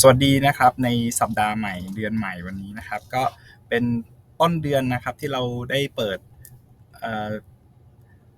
สวัสดีนะครับในสัปดาห์ใหม่เดือนใหม่วันนี้นะครับ ก็เป็นต้นเดือนนะครับที่เราได้เปิด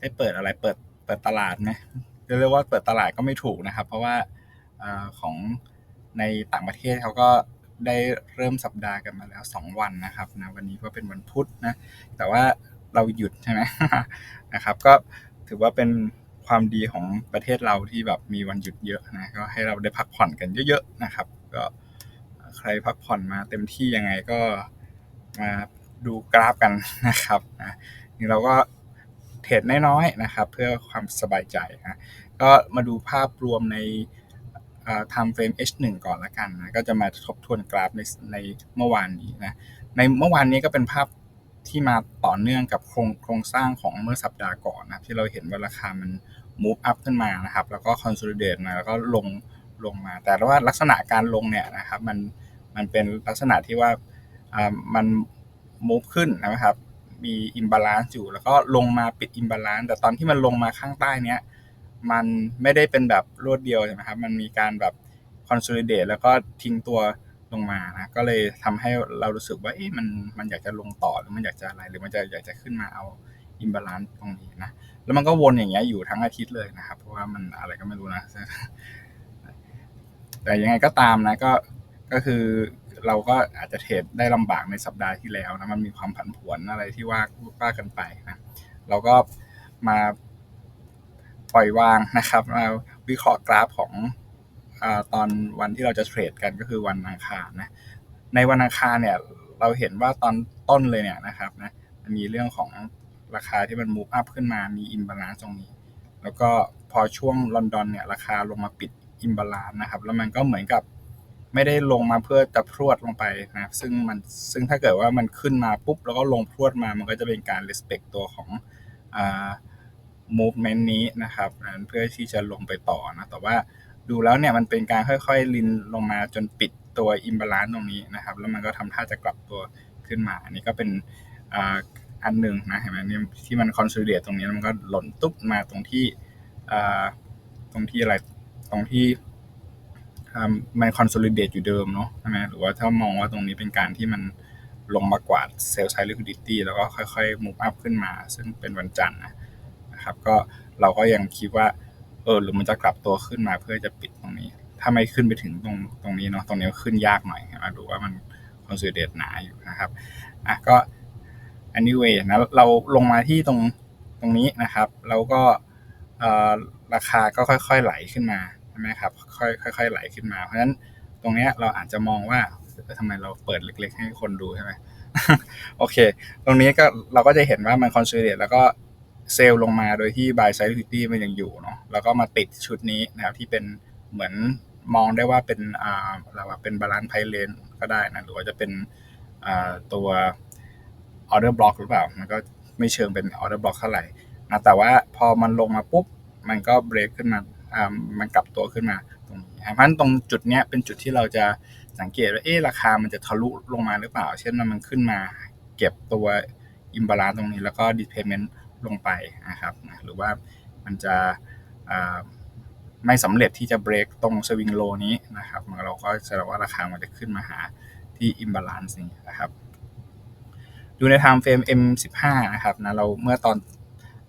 ได้เปิดอะไรเปิดเปิดตลาดไหมเรียกว่าเปิดตลาดก็ไม่ถูกนะครับ เพราะว่าอของในต่างประเทศเขาก็ได้เริ่มสัปดาห์กันมาแล้ว 2 วันนะครับนะวันนี้ก็เป็นวันพุธนะแต่ว่าเราหยุดใช่ไหมนะครับ ก็ถือว่าเป็น ความดีของประเทศเราที่แบบมีวันหยุดเยอะนะก็ให้เราได้พักผ่อนกันเยอะๆนะครับ ก็ใครพักผ่อนมาเต็มที่ยังไงก็มาดูกราฟกันนะครับนะนี่เราก็เทรดน้อยๆนะครับ เพื่อความสบายใจนะก็มาดูภาพรวมใน time frame H1 ก่อนละกันนะก็จะมาทบทวนกราฟในในเมื่อวานนี้นะในเมื่อวานนี้ก็เป็นภาพที่มาต่อเนื่องกับโครงโครงสร้างของเมื่อสัปดาห์ก่อนนะที่เราเห็นว่าราคามัน move up ขึ้นมานะครับ แล้วก็ consolidate มาแล้วก็ลงลงมา แต่ว่าลักษณะการลงเนี่ยนะครับมันมันเป็นลักษณะที่ว่ามัน move ขึ้นนะครับ มี imbalance อยู่ แล้วก็ลงมาปิด imbalance แต่ตอนที่มันลงมาข้างใต้เนี้ยมันไม่ได้เป็นแบบรวดเดียวใช่ไหมครับ มันมีการแบบ consolidate แล้วก็ทิ้งตัวลงมานะ ก็เลยทำให้เรารู้สึกว่าเอ๊ะมันมันอยากจะลงต่อหรือมันอยากจะอะไรหรือมันจะอยากจะขึ้นมาเอา imbalance ตรงนี้นะแล้วมันก็วนอย่างเงี้ยอยู่ทั้งอาทิตย์เลยนะครับ เพราะว่ามันอะไรก็ไม่รู้นะ แต่ยังไงก็ตามนะก็ก็คือเราก็อาจจะเทรดได้ลำบากในสัปดาห์ที่แล้วนะมันมีความผันผวนอะไรที่ว่าว่ากันไปนะเราก็มาปล่อยวางนะครับมาวิเคราะห์กราฟของอตอนวันที่เราจะเทรดกันก็คือวันอังคารนะในวันอังคารเนี่ยเราเห็นว่าตอนต้นเลยเนี่ยนะครับนะมีเรื่องของ ราคาที่มันมูฟอัพขึ้นมามีอิมบาลานซ์ตรงนี้ แล้วก็พอช่วงลอนดอนเนี่ยราคาลงมาปิดอิมบาลานซ์นะครับ แล้วมันก็เหมือนกับไม่ได้ลงมาเพื่อจะพรวดลงไปนะซึ่งมันซึ่งถ้าเกิดว่ามันขึ้นมาปุ๊บ แล้วก็ลงพรวดมามันก็จะเป็นการ respect ตัวของอ่า movement นี้นะครับนั้นเพื่อที่จะลงไปต่อนะ แต่ว่าดูแล้วเนี่ยมันเป็นการค่อยๆ ลินลงมาจนปิดตัว imbalance ตรงนี้นะครับ แล้วมันก็ทำท่าจะกลับตัวขึ้นมา อันนี้ก็เป็น อันหนึ่งนะเห็นไหมนี่ที่มัน consolidate ตรงนี้มันก็หล่นตุ๊บมาตรงที่ตรงที่อะไรตรงที่มัน consolidate อยู่เดิมเนาะใช่ไหมหรือว่าถ้ามองว่าตรงนี้เป็นการที่มันลงมากวาด sell side liquidity แล้วก็ค่อยๆ move up ขึ้นมา ซึ่งเป็นวันจันทร์นะครับ ก็เราก็ยังคิดว่า เออหรือมันจะกลับตัวขึ้นมาเพื่อจะปิดตรงนี้ ถ้าไม่ขึ้นไปถึงตรงตรงนี้เนาะตรงนี้ขึ้นยากหน่อยมาดูว่ามัน consolidate หนาอยู่นะครับอะก็ anyway นะเราลงมาที่ตรงตรงนี้นะครับ แล้วก็ราคาก็ค่อยๆไหลขึ้นมาใช่ไหมครับค่อยๆไหลขึ้นมา เพราะฉะนั้นตรงนี้เราอาจจะมองว่าทำไมเราเปิดเล็ก ๆ ให้คนดูใช่ไหมโอเค ตรงนี้ก็เราก็จะเห็นว่ามัน consolidate แล้วก็เซลล์ลงมาโดยที่ buy side liquidity มันยังอยู่เนาะแล้วก็มาติดชุดนี้นะครับที่เป็นเหมือนมองได้ว่าเป็นอ่าเราว่าเป็นบาลานซ์ไพเลนก็ได้นะหรือว่าจะเป็นอ่าตัว order block หรือเปล่า มันก็ไม่เชิงเป็น order block เท่าไหร่นะแต่ว่าพอมันลงมาปุ๊บ มันก็เบรกขึ้นมาอ่ามันกลับตัวขึ้นมาตรงนี้เพราะฉะนั้นตรงจุดเนี้ยเป็นจุดที่เราจะสังเกตว่าเอ๊ะราคามันจะทะลุลงมาหรือเปล่า เช่นมันขึ้นมาเก็บตัว imbalance ตรงนี้แล้วก็ displacement ลงไปนะครับหรือว่ามันจะไม่สำเร็จที่จะเบรกตรงสวิงโลนี้นะครับเราก็จะว่าราคามันจะขึ้นมาหาที่ imbalance นี้นะครับ ดูใน time frame M15 นะครับนะเราเมื่อตอน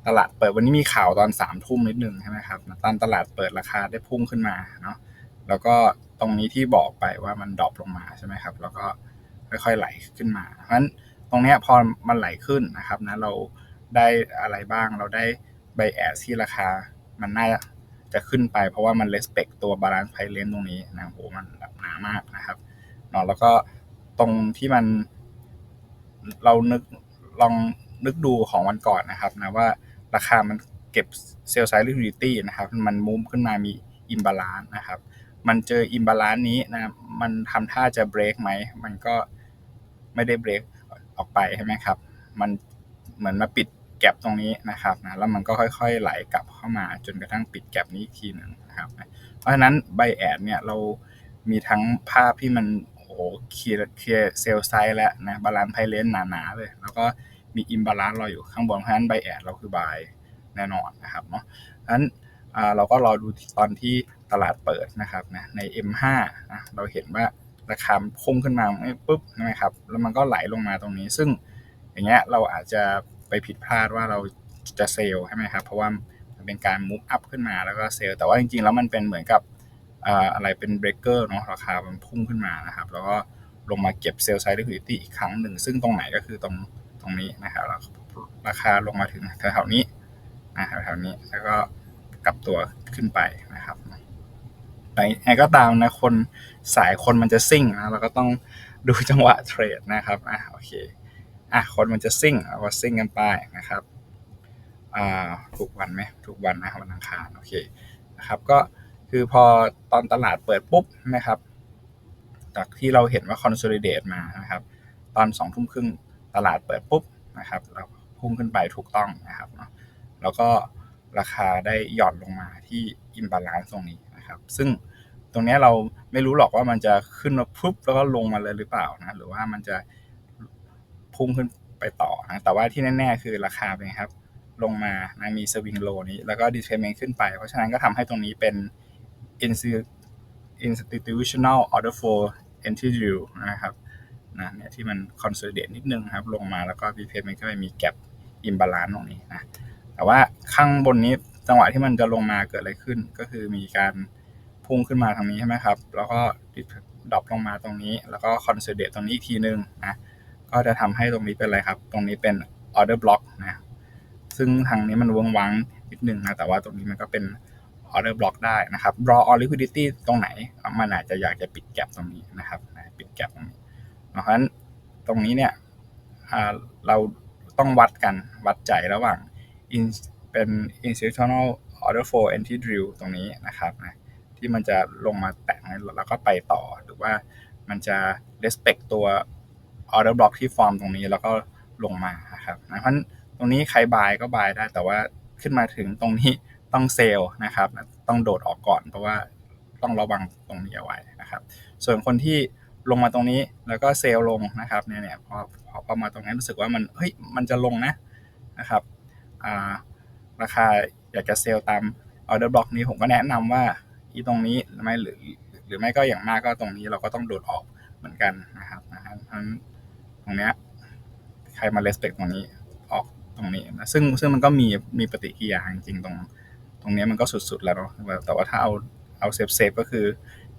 ตลาดเปิดวันนี้มีข่าวตอนสามทุ่มนิดนึงใช่ไหมครับตอนตลาดเปิดราคาได้พุ่งขึ้นมาเนาะแล้วก็ตรงนี้ที่บอกไปว่ามันดรอปลงมาใช่ไหมครับ แล้วก็ค่อยๆไหลขึ้นมา เพราะฉะนั้นตรงนี้พอมันไหลขึ้นนะครับนะเราได้อะไรบ้างเราได้ไบแอสที่ราคา มันน่าจะขึ้นไป เพราะว่ามันเลสเปกตัวบาลานซ์ไพเลนตรงนี้นะโหมันแบบหนามากนะครับเนาะแล้วก็ตรงที่มัน เรานึกลองนึกดูของวันก่อนนะครับนะว่าราคามันเก็บเซลล์ไซด์ลิควิดิตี้นะครับ มันมุมขึ้นมามีอิมบาลานซ์นะครับ มันเจออิมบาลานซ์นี้นะมันทำท่าจะเบรกไหม มันก็ไม่ได้เบรกออกไปใช่ไหมครับ มันเหมือนมาปิดแก็บตรงนี้นะครับนะแล้วมันก็ค่อยๆไหลกลับเข้ามาจนกระทั่งปิดแก็บนี้อีกทีหนึ่งนะครับ เพราะฉะนั้นไบแอดเนี่ยเรามีทั้งภาพที่มัน อ้โหเคลียร์เคลียร์เซลไซด์แล้วนะบาลานซ์ไพเลนหนาๆเลย แล้วก็มีอิมบาลานซ์รออยู่ข้างบนเพราะฉะนั้นไบแอดเราคือบายแน่นอนนะครับเนาะเพราะฉะนั้นเราก็รอดูตอนที่ตลาดเปิดนะครับนะใน M5 นะเราเห็นว่าราคาพุ่งขึ้นมาปุ๊บนะครับแล้วมันก็ไหลลงมาตรงนี้ ซึ่งอย่างเงี้ยเราอาจจะไปผิดพลาดว่าเราจะเซลใช่ไหมครับเพราะว่ามันเป็นการมุฟอัพขึ้นมาแล้วก็เซลแต่ว่าจริงๆ แล้วมันเป็นเหมือนกับ อะไรเป็นเบรกเกอร์เนาะราคามันพุ่งขึ้นมานะครับ แล้วก็ลงมาเก็บเซลล์ไซด์ลิควิดิตี้อีกครั้งหนึ่ง ซึ่งตรงไหนก็คือตรงตรงนี้นะครับราคาลงมาถึงแถวๆนี้นะแถวๆนี้ แล้วก็กลับตัวขึ้นไปนะครับแต่ไงก็ตามนะคนสายคนมันจะซิ่งนะเราก็ต้องดูจังหวะเทรดนะครับอะโอเคอะคนมันจะซิ่งเราก็ซิ่งกันไปนะครับอ่าทุกวันไหมทุกวันนะวันอังคารโอเคนะครับก็ คือพอตอนตลาดเปิดปุ๊บนะครับ จากที่เราเห็นว่า consolidate มานะครับ ตอนสองทุ่มครึ่งตลาดเปิดปุ๊บนะครับเราพุ่งขึ้นไปถูกต้องนะครับเนาะแล้วก็ราคาได้หย่อนลงมาที่ imbalance ตรงนี้นะครับ ซึ่งตรงนี้เราไม่รู้หรอกว่ามันจะขึ้นมาปุ๊บแล้วก็ลงมาเลยหรือเปล่านะหรือว่ามันจะพุ่งขึ้นไปต่อนะแต่ว่าที่แน่ๆ คือราคาเป็นครับ ลงมานะมีสวิงโลนี้ แล้วก็ดิสเพย์เมนขึ้นไป เพราะฉะนั้นก็ทำให้ตรงนี้เป็น institutional order flow entry view นะครับนะเนี่ยที่มัน consolidate นิดนึงครับ ลงมาแล้วก็ prepayment ก็ไปมี gap imbalance ตรงนี้นะแต่ว่าข้างบนนี้จังหวะที่มันจะลงมาเกิดอะไรขึ้น ก็คือมีการพุ่งขึ้นมาทางนี้ใช่ไหมครับ แล้วก็ดรอปลงมาตรงนี้ แล้วก็ consolidate ตรงนี้อีกทีนึงนะก็จะทำให้ตรงนี้เป็นอะไรครับ ตรงนี้เป็น order block นะซึ่งทางนี้มันวงวังนิดนึงนะแต่ว่าตรงนี้มันก็เป็น order block ได้นะครับ draw on liquidity ตรงไหน มันอาจจะอยากจะปิดแกลบตรงนี้นะครับปิดแกลบตรงนี้เพราะฉะนั้นตรงนี้เนี่ยเราต้องวัดกันวัดใจระหว่างเป็น institutional order flow entry drill ตรงนี้นะครับนะที่มันจะลงมาแตะแล้วก็ไปต่อหรือว่ามันจะ respect ตัว order block ที่ฟอร์มตรงนี้แล้วก็ลงมานะครับนะเพราะฉะนั้นตรงนี้ใครบายก็บายได้แต่ว่าขึ้นมาถึงตรงนี้ ต้องเซลล์นะครับ ต้องโดดออกก่อน เพราะว่าต้องระวังตรงนี้เอาไว้นะครับ ส่วนคนที่ลงมาตรงนี้แล้วก็เซลล์ลงนะครับเนี่ยเนี่ยพอพอพอมาตรงนี้รู้สึกว่ามันเฮ้ยมันจะลงนะนะครับราคาอยากจะเซลล์ตามออเดอร์บล็อกนี้ผมก็แนะนำว่าอีตรงนี้ไม่หรือหรือไม่ก็อย่างมากก็ตรงนี้เราก็ต้องโดดออกเหมือนกันนะครับนะทั้งตรงเนี้ยใครมาเลสเปกตรงนี้ออกตรงนี้นะซึ่งซึ่งมันก็มีมีปฏิกิริยาจริงตรง ตรงนี้มันก็สุดๆแล้วเนาะแต่ว่าถ้าเอาเอาเซฟเซฟก็คือ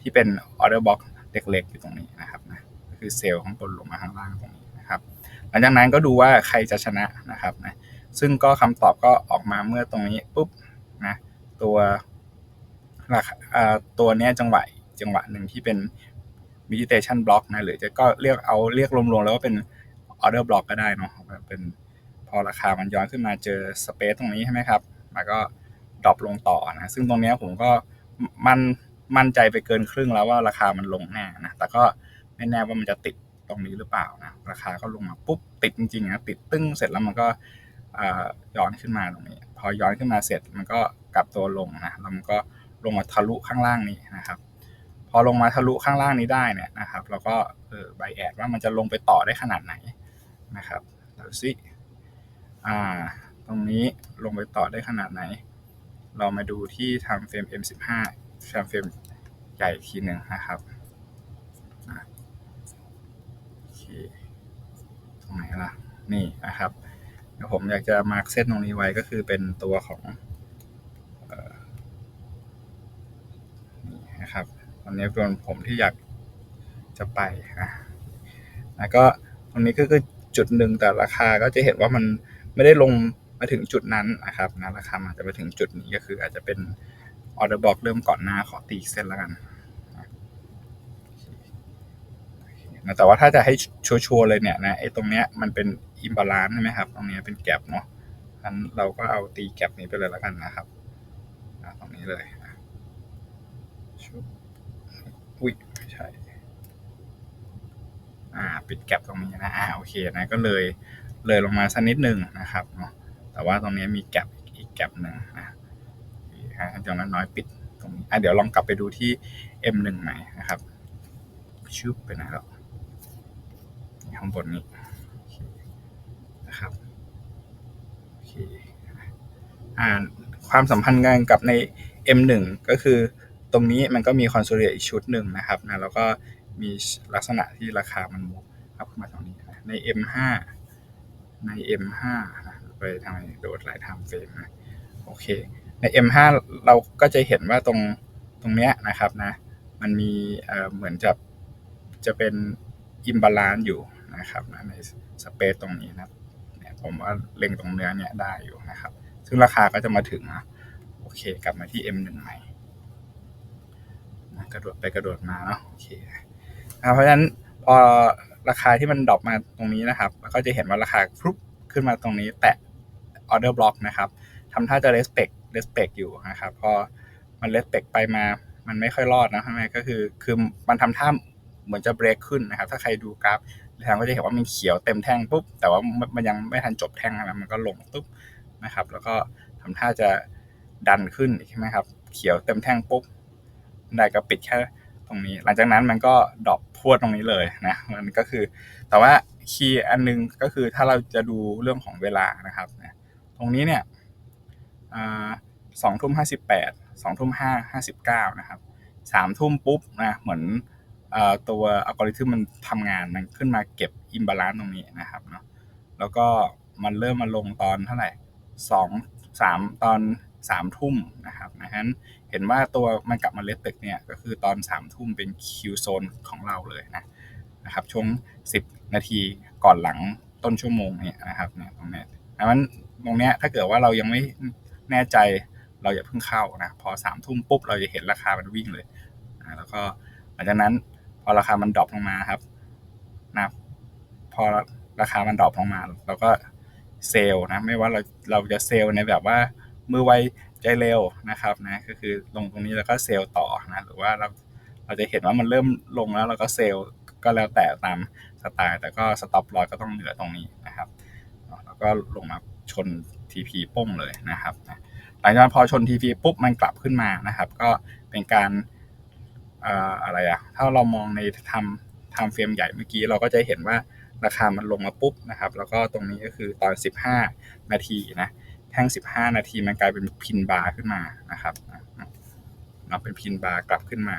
ที่เป็นออเดอร์บล็อกเล็กๆ อยู่ตรงนี้นะครับนะก็คือเซลล์ข้างบนลงมาข้างล่างตรงนี้นะครับ หลังจากนั้นก็ดูว่าใครจะชนะนะครับนะซึ่งก็คำตอบก็ออกมาเมื่อตรงนี้ปุ๊บนะตัวราคาตัวนี้จังหวะจังหวะหนึ่งที่เป็น meditation block นะหรือจะก็เรียกเอาเรียกรวมๆแล้วว่าเป็น order block ก็ได้เนาะเป็นพอราคามันย้อนขึ้นมาเจอ space ตรงนี้ใช่ไหมครับ แล้วก็ ดรอปลงต่อนะซึ่งตรงนี้ผมก็มันมั่นใจไปเกินครึ่งแล้วว่าราคามันลงแน่นะแต่ก็ไม่แน่ว่ามันจะติดตรงนี้หรือเปล่านะราคาก็ลงมาปุ๊บติดจริงๆนะติดตึ้งเสร็จแล้วมันก็ย้อนขึ้นมาตรงนี้ พอย้อนขึ้นมาเสร็จมันก็กลับตัวลงนะแล้วมันก็ลงมาทะลุข้างล่างนี้นะครับ พอลงมาทะลุข้างล่างนี้ได้เนี่ยนะครับเราก็เออใบแอดว่ามันจะลงไปต่อได้ขนาดไหนนะครับดูสิอ่าตรงนี้ลงไปต่อได้ขนาดไหน เรามาดูที่ทำเฟรม M15 ทำเฟรมใหญ่ทีหนึ่งนะครับโอเคตรงไหนล่ะ นี่นะครับผมอยากจะมาร์กเส้นตรงนี้ไว้ก็คือเป็นตัวของนี่นะครับตอนนี้เป็นผมที่อยากจะไปนะแล้วก็ตรงนี้ก็คือจุดหนึ่งแต่ราคาก็จะเห็นว่ามันไม่ได้ลง มาถึงจุดนั้นนะครับนะราคาอาจจะไปถึงจุดนี้ก็คืออาจจะเป็นออเดอร์บอกเริ่มก่อนหน้าขอตีเส้นแล้วกันนะแต่ว่าถ้าจะให้ชัวร์เลยเนี่ยนะไอ้ตรงเนี้ยมันเป็นอิมบาลานซ์ใช่ไหมครับ ตรงนี้เป็นแกลบเนาะงั้นเราก็เอาตีแกลบนี้ไปเลยแล้วกันนะครับตรงนี้เลยอุ้ยไม่ใช่ อ่า ปิดแกลบตรงนี้นะ อ่า โอเคนะ ก็เลยเลยลงมาสักนิดหนึ่งนะครับเนาะ แต่ว่าตรงนี้มีแกลบอีกแกลบหนึ่งนะจากนั้นน้อยปิดตรงนี้อะเดี๋ยวลองกลับไปดูที่ M1 ใหม่นะครับชุบไปไหนแล้วข้างบนนี้นะครับโอเคอ่าความสัมพันธ์กันกับใน M1 ก็คือตรงนี้มันก็มี consolidate อีกชุดหนึ่งนะครับนะแล้วก็มีลักษณะที่ราคามันมูฟอัพขึ้นมาตรงนี้ ใน M5 ใน M5 นะไปทางไหนโดดหลายไทม์เฟรมนะโอเค ใน M5 เราก็จะเห็นว่าตรงตรงเนี้ยนะครับนะ มันมีเหมือนจะจะเป็นอิมบาลานซ์อยู่นะครับนะในสเปซตรงนี้นะเนี่ยผมว่าเล็งตรงเนื้อเนี่ยได้อยู่นะครับ ซึ่งราคาก็จะมาถึงนะโอเค กลับมาที่ M1 ใหม่นะกระโดดไปกระโดดมาเนาะโอเคนะเพราะฉะนั้นพอราคาที่มันดรอปมาตรงนี้นะครับก็จะเห็นว่าราคาครุบขึ้นมาตรงนี้แตะ order block นะครับทำท่าจะ respect respect อยู่นะครับพอมัน respect ไปมามันไม่ค่อยรอดนะทำไมก็คือคือมันทำท่าเหมือนจะ break ขึ้นนะครับ ถ้าใครดูกราฟทางก็จะเห็นว่ามันเขียวเต็มแท่งปุ๊บแต่ว่ามันยังไม่ทันจบแท่งนะมันก็ลงปุ๊บนะครับ แล้วก็ทำท่าจะดันขึ้นใช่ไหมครับ เขียวเต็มแท่งปุ๊บได้ก็ปิดแค่ตรงนี้ หลังจากนั้นมันก็ดรอปพวดตรงนี้เลยนะมันก็คือ แต่ว่าคีย์อันนึงก็คือถ้าเราจะดูเรื่องของเวลานะครับ ตรงนี้เนี่ยสองทุ่มห้าสิบแปดสองทุ่มห้าห้าสิบเก้านะครับสามทุ่มปุ๊บนะเหมือนตัวอัลกอริทึมมันทำงานมันขึ้นมาเก็บอิมบาลานซ์ตรงนี้นะครับเนาะแล้วก็มันเริ่มมาลงตอนเท่าไหร่สองสามตอนสามทุ่มนะครับนะฮะเห็นว่าตัวมันกลับมาเลสเปกเนี่ยก็คือตอนสามทุ่มเป็นคิวโซนของเราเลยนะนะครับช่วงสิบนาทีก่อนหลังต้นชั่วโมงเนี่ยนะครับเนี่ยตรงนี้ดังนั้น ตรงเนี้ยถ้าเกิดว่าเรายังไม่แน่ใจเราอย่าเพิ่งเข้านะพอสามทุ่มปุ๊บเราจะเห็นราคามันวิ่งเลยนะแล้วก็หลังจากนั้นพอราคามันดรอปลงมาครับนะพอราคามันดรอปลงมา เราก็เซลนะไม่ว่าเราเราจะเซลในแบบว่ามือไวใจเร็วนะครับนะก็คือลงตรงนี้แล้วก็เซลต่อนะหรือว่าเราเราจะเห็นว่ามันเริ่มลงแล้วเราก็เซลก็แล้วแต่ตามสไตล์แต่ก็สต็อปลอยก็ต้องเหนือตรงนี้นะครับแล้วก็ลงมา ชน TP ป้งเลยนะครับหลังจากพอชน TP ปุ๊บมันกลับขึ้นมานะครับ ก็เป็นการอะไรอะถ้าเรามองในทำทำเฟรมใหญ่เมื่อกี้เราก็จะเห็นว่าราคามันลงมาปุ๊บนะครับ แล้วก็ตรงนี้ก็คือตอน 15 นาทีนะแท่ง 15 นาทีมันกลายเป็นพินบาร์ขึ้นมานะครับเราเป็นพินบาร์กลับขึ้นมา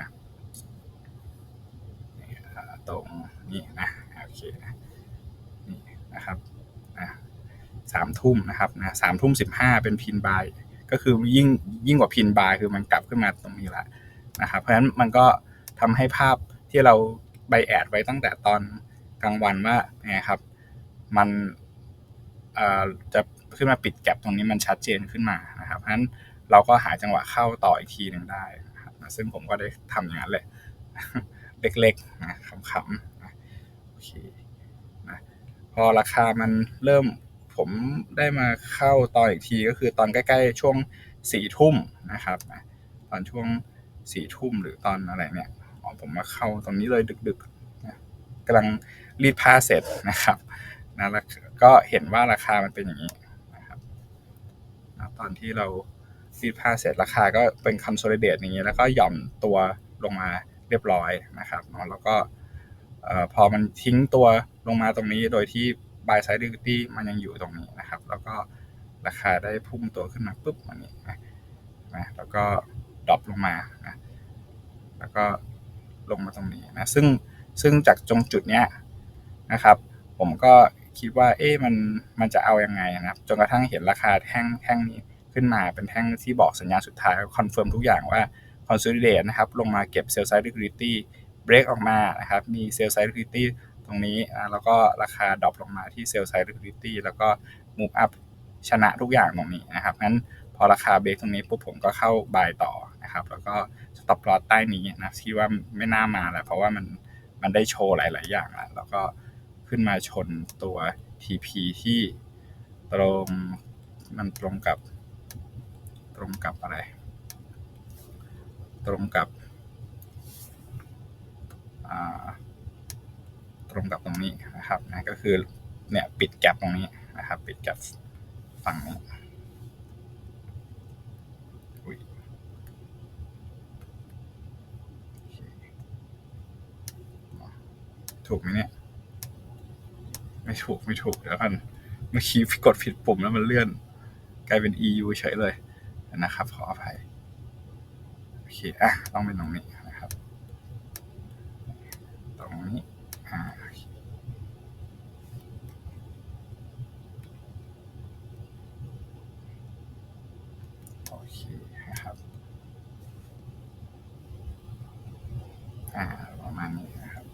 ตรงนี้นะโอเคนะนี่นะครับ สามทุ่มนะครับนะสามทุ่มสิบห้าเป็นพินบายก็คือยิ่งยิ่งกว่าพินบายคือมันกลับขึ้นมาตรงนี้ละนะครับ เพราะฉะนั้นมันก็ทำให้ภาพที่เราใบแอดไว้ตั้งแต่ตอนกลางวันว่าไงครับ มันจะขึ้นมาปิดแก็บตรงนี้มันชัดเจนขึ้นมานะครับเพราะฉะนั้นเราก็หาจังหวะเข้าต่ออีกทีหนึ่งได้นะครับซึ่งผมก็ได้ทำอย่างนั้นเลยเล็กๆนะขำๆนะโอเคนะพอราคามันเริ่ม ผมได้มาเข้าตอนอีกทีก็คือตอนใกล้ ๆ ช่วงสี่ทุ่มนะครับตอนช่วงสี่ทุ่มหรือตอนอะไรเนี่ยผมมาเข้าตรงนี้เลยดึกๆกำลังรีดผ้าเสร็จนะครับนะแล้วก็เห็นว่าราคามันเป็นอย่างนี้นะครับตอนที่เรารีดผ้าเสร็จราคาก็เป็นคอนโซลิเดตอย่างนี้แล้วก็หย่อนตัวลงมาเรียบร้อยนะครับเนาะแล้วก็พอมันทิ้งตัวลงมาตรงนี้โดยที่ buy side liquidity มันยังอยู่ตรงนี้นะครับ แล้วก็ราคาได้พุ่งตัวขึ้นมาปุ๊บมันนี้นะนะแล้วก็ดรอปลงมานะแล้วก็ลงมาตรงนี้นะซึ่งซึ่งจากตรงจุดเนี้ยนะครับ ผมก็คิดว่าเอ๊ะมันมันจะเอาอยัางไงนะครับจนกระทั่งเห็นราคาแท่งแท่งนี้ขึ้นมาเป็นแท่งที่บอกสัญญาณสุดท้ายคอนเฟิร์มทุกอย่างว่า consolidate นะครับลงมาเก็บ sell side liquidity break ออกมานะครับมี sell side liquidity ต ตรงนี้แล้วก็ราคาดรอปลงมาที่ sell side liquidity แล้วก็ move up ชนะทุกอย่างตรงนี้นะครับงั้นพอราคาเบรกตรงนี้ปุ๊บผมก็เข้า buy ต่อนะครับแล้วก็ stop loss ใต้นี้นะที่ว่าไม่น่ามาแล้วเพราะว่ามันมันได้โชว์หลาย ๆ อย่างแล้วแล้วก็ขึ้นมาชนตัว TP ที่ตรงมันตรงกับ ตรงกับอะไร ตรงกับ ตรงกับตรงนี้นะครับนะก็คือเนี่ยปิดแกลบตรงนี้นะครับ ปิดแกลบฝั่งนี้ถูกไหมเนี่ย ไม่ถูกไม่ถูกแล้วกันเมื่อกี้กดผิดปุ่มแล้วมันเลื่อน กลายเป็น EU เฉยเลยนะครับ ขออภัยโอเคอะต้องเป็นตรงนี้นะครับ ตรงนี้อ่าโอเคโอเคนะครับ อ่าประมาณนี้นะครับ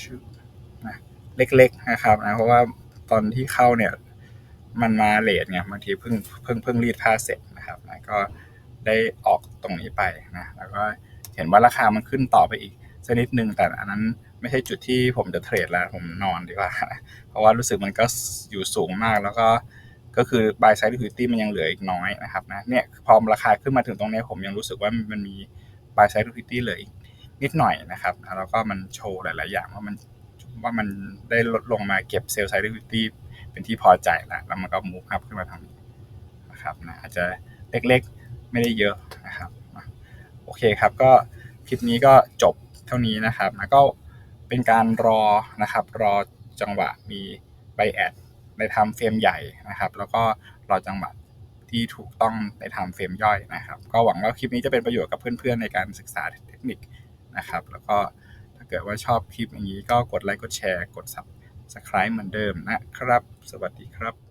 ชุดนะ เล็ก ๆ นะครับนะเพราะว่าตอนที่เข้าเนี่ยมันมาเลทไงบางทีเพิ่งเพิ่งเพิ่งรีดผ้าเสร็จนะครับนะก็ได้ออกตรงนี้ไปนะแล้วก็เห็นว่าราคามันขึ้นต่อไปอีกสักนิดนึงแต่อันนั้นไม่ใช่จุดที่ผมจะเทรดแล้วผมนอนดีกว่า เพราะว่ารู้สึกมันก็อยู่สูงมากแล้วก็ก็คือ buy side liquidity มันยังเหลืออีกน้อยนะครับนะเนี่ยพอราคาขึ้นมาถึงตรงนี้ผมยังรู้สึกว่ามันมี buy side liquidity เหลืออีกนิดหน่อยนะครับแล้วก็มันโชว์หลาย ๆ อย่างว่ามัน ว่ามันได้ลดลงมาเก็บ sell side liquidity เป็นที่พอใจแล้วแล้วมันก็มูฟอัพขึ้นมาทางนี้นะครับนะอาจจะเล็กๆไม่ได้เยอะนะครับโอเคครับก็คลิปนี้ก็จบเท่านี้นะครับนะก็เป็นการรอนะครับ รอจังหวะมีไบแอดในทำเฟรมใหญ่นะครับ แล้วก็รอจังหวะที่ถูกต้องในทำเฟรมย่อยนะครับ ก็หวังว่าคลิปนี้จะเป็นประโยชน์กับเพื่อนๆในการศึกษาเทคนิคนะครับ แล้วก็ เกิดว่าชอบคลิปอย่างนี้ก็กดไลค์กดแชร์ กด sub subscribe เหมือนเดิมนะครับ สวัสดีครับ